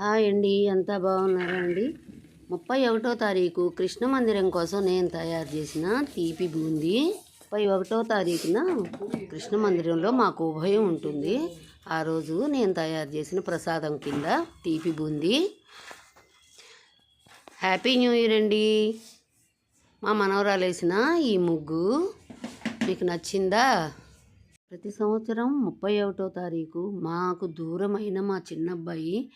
Hi అండి అంతా బాగున్నారా అండి? ముప్పై ఒకటో తారీఖు కృష్ణ మందిరం కోసం నేను తయారు చేసిన తీపి బూంది. ముప్పై ఒకటో తారీఖున కృష్ణ మందిరంలో మాకు ఉభయం ఉంటుంది. ఆ రోజు నేను తయారు చేసిన ప్రసాదం కింద తీపి బూంది. హ్యాపీ న్యూ ఇయర్ అండి. మా మనవరాలు వేసిన ఈ ముగ్గు మీకు నచ్చిందా? ప్రతి సంవత్సరం ముప్పై ఒకటో తారీఖు మాకు దూరమైన మా చిన్నబ్బాయి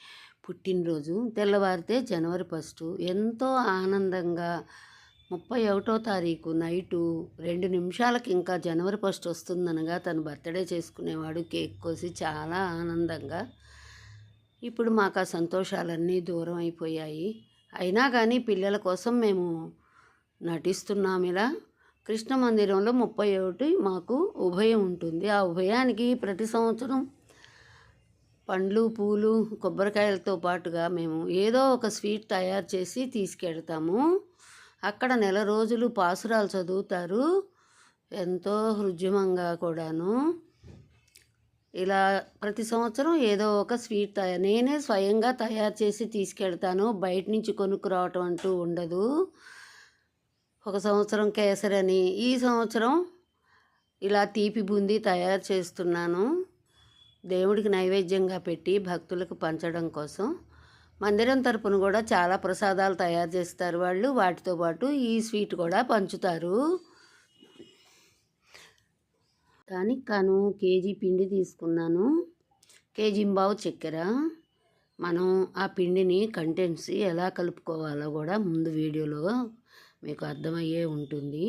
పుట్టినరోజు. తెల్లవారితే జనవరి ఫస్ట్. ఎంతో ఆనందంగా ముప్పై ఒకటో తారీఖు నైటు రెండు నిమిషాలకి ఇంకా జనవరి ఫస్ట్ వస్తుందనగా తను బర్త్డే చేసుకునేవాడు కేక్ కోసి చాలా ఆనందంగా. ఇప్పుడు మాకు ఆ సంతోషాలన్నీ దూరం అయిపోయాయి. అయినా కానీ పిల్లల కోసం మేము నటిస్తున్నాం ఇలా. కృష్ణ మందిరంలో ముప్పై ఒకటి మాకు ఉభయం ఉంటుంది. ఆ ఉభయానికి ప్రతి సంవత్సరం పండ్లు పూలు కొబ్బరికాయలతో పాటుగా మేము ఏదో ఒక స్వీట్ తయారు చేసి తీసుకెడతాము అక్కడ నెల రోజులు పాసురాలు చదువుతారు. ఎంతో హృద్యమంగా కూడాను. ఇలా ప్రతి సంవత్సరం ఏదో ఒక స్వీట్ తయారు నేనే స్వయంగా తయారు చేసి తీసుకెళ్తాను. బయట నుంచి కొనుక్కురావటం అంటూ ఉండదు. ఒక సంవత్సరం కేసరని ఈ సంవత్సరం ఇలా తీపి బూందీ తయారు చేస్తున్నాను. దేవుడికి నైవేద్యంగా పెట్టి భక్తులకు పంచడం కోసం. మందిరం తరపున కూడా చాలా ప్రసాదాలు తయారు చేస్తారు వాళ్ళు. వాటితో పాటు ఈ స్వీట్ కూడా పంచుతారు. దానికి కాను కేజీ పిండి తీసుకున్నాను. కేజీంబావు చక్కెర. మనం ఆ పిండిని కంటెంట్స్ ఎలా కలుపుకోవాలో కూడా ముందు వీడియోలో మీకు అర్థమయ్యే ఉంటుంది.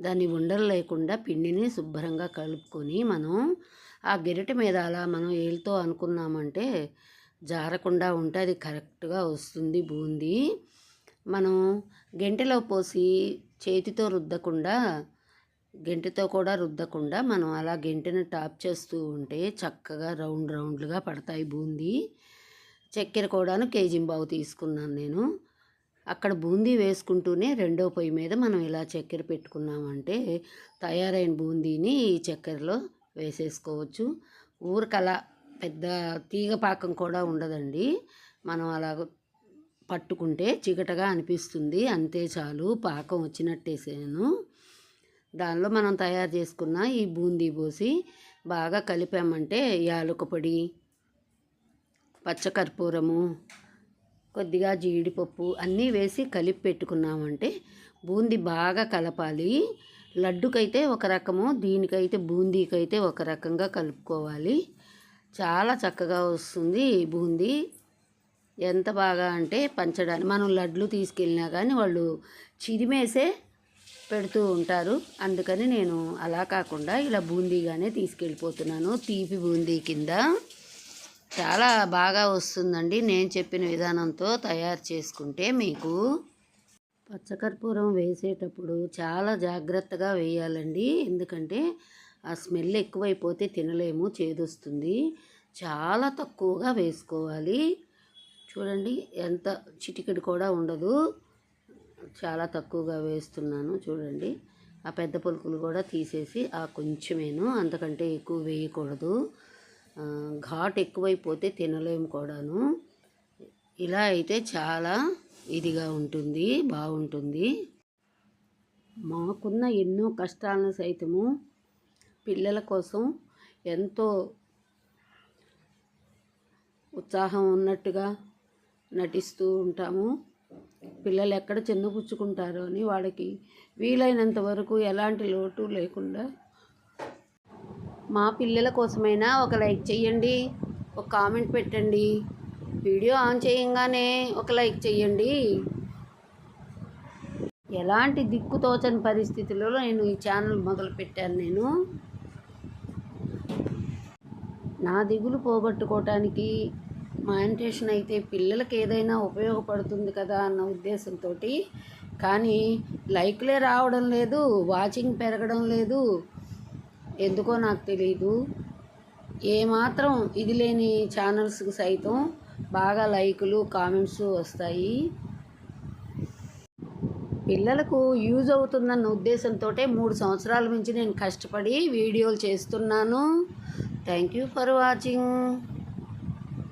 దాన్ని ఉండలు లేకుండా పిండిని శుభ్రంగా కలుపుకొని మనం ఆ గెరిట మీద అలా మనం ఏలుతో అనుకున్నామంటే జారకుండా ఉంటే అది కరెక్ట్గా వస్తుంది బూందీ. మనం గెంటెలో పోసి చేతితో రుద్దకుండా గెంటెతో కూడా రుద్దకుండా మనం అలా గెంటెను టాప్ చేస్తూ ఉంటే చక్కగా రౌండ్ రౌండ్లుగా పడతాయి బూందీ. చక్కెర కూడాను కేజీ బావు తీసుకున్నాను నేను. అక్కడ బూందీ వేసుకుంటూనే రెండో పొయ్యి మీద మనం ఇలా చక్కెర పెట్టుకున్నామంటే తయారైన బూందీని ఈ చక్కెరలో వేసేసుకోవచ్చు. ఊరికలా పెద్ద తీగ పాకం కూడా ఉండదండి. మనం అలా పట్టుకుంటే చికటగా అనిపిస్తుంది. అంతే చాలు పాకం వచ్చినట్టేసాను. దానిలో మనం తయారు చేసుకున్న ఈ బూందీ పోసి బాగా కలిపామంటే యాలక పొడి పచ్చకర్పూరము కొద్దిగా జీడిపప్పు అన్నీ వేసి కలిపి పెట్టుకున్నామంటే బూందీ బాగా కలపాలి. లడ్డుకైతే ఒక రకము దీనికైతే బూందీకైతే ఒక రకంగా కలుపుకోవాలి. చాలా చక్కగా వస్తుంది బూందీ. ఎంత బాగా అంటే పంచడానికి మనం లడ్లు తీసుకెళ్ళినా కానీ వాళ్ళు చిరిమేసే పెడుతూ ఉంటారు. అందుకని నేను అలా కాకుండా ఇలా బూందీగానే తీసుకెళ్ళిపోతున్నాను తీపి బూందీ కింద. చాలా బాగా వస్తుందండి. నేను చెప్పిన విధానంతో తయారు చేసుకుంటే మీకు పచ్చకర్పూరం వేసేటప్పుడు చాలా జాగ్రత్తగా వేయాలండి. ఎందుకంటే ఆ స్మెల్ ఎక్కువైపోతే తినలేము చేదొస్తుంది. చాలా తక్కువగా వేసుకోవాలి. చూడండి ఎంత చిటికెడు కూడా ఉండదు. చాలా తక్కువగా వేస్తున్నాను చూడండి. ఆ పెద్ద పులుకులు కూడా తీసేసి ఆ కొంచెమేను అంతకంటే ఎక్కువ వేయకూడదు. ఘాట్ ఎక్కువైపోతే తినలేము కూడాను. ఇలా అయితే చాలా ఇదిగా ఉంటుంది బాగుంటుంది. మాకున్న ఎన్నో కష్టాలను సైతము పిల్లల కోసం ఎంతో ఉత్సాహం ఉన్నట్టుగా నటిస్తూ ఉంటాము. పిల్లలు ఎక్కడ చిన్నపుచ్చుకుంటారో అని వాళ్ళకి వీలైనంత వరకు ఎలాంటి లోటు లేకుండా మా పిల్లల కోసమైనా ఒక లైక్ చేయండి ఒక కామెంట్ పెట్టండి వీడియో ఆన్ చేయంగానే ఒక లైక్ చేయండి ఎలాంటి దిక్కు తోచని పరిస్థితులలో నేను ఈ ఛానల్ మొదలుపెట్టాను నేను. నా దిగులు పోగొట్టుకోవటానికి మానిటేషన్ అయితే పిల్లలకి ఏదైనా ఉపయోగపడుతుంది కదా అన్న ఉద్దేశంతో కానీ లైక్లే రావడం లేదు వాచింగ్ పెరగడం లేదు. ఎందుకో నాకు తెలియదు ఏమాత్రం ఇది లేని ఛానల్స్కి సైతం బాగా లైకులు కామెంట్స్ వస్తాయి. పిల్లలకు యూజ్ అవుతుందన్న ఉద్దేశంతో మూడు సంవత్సరాల నుంచి నేను కష్టపడి వీడియోలు చేస్తున్నాను. Thank you for watching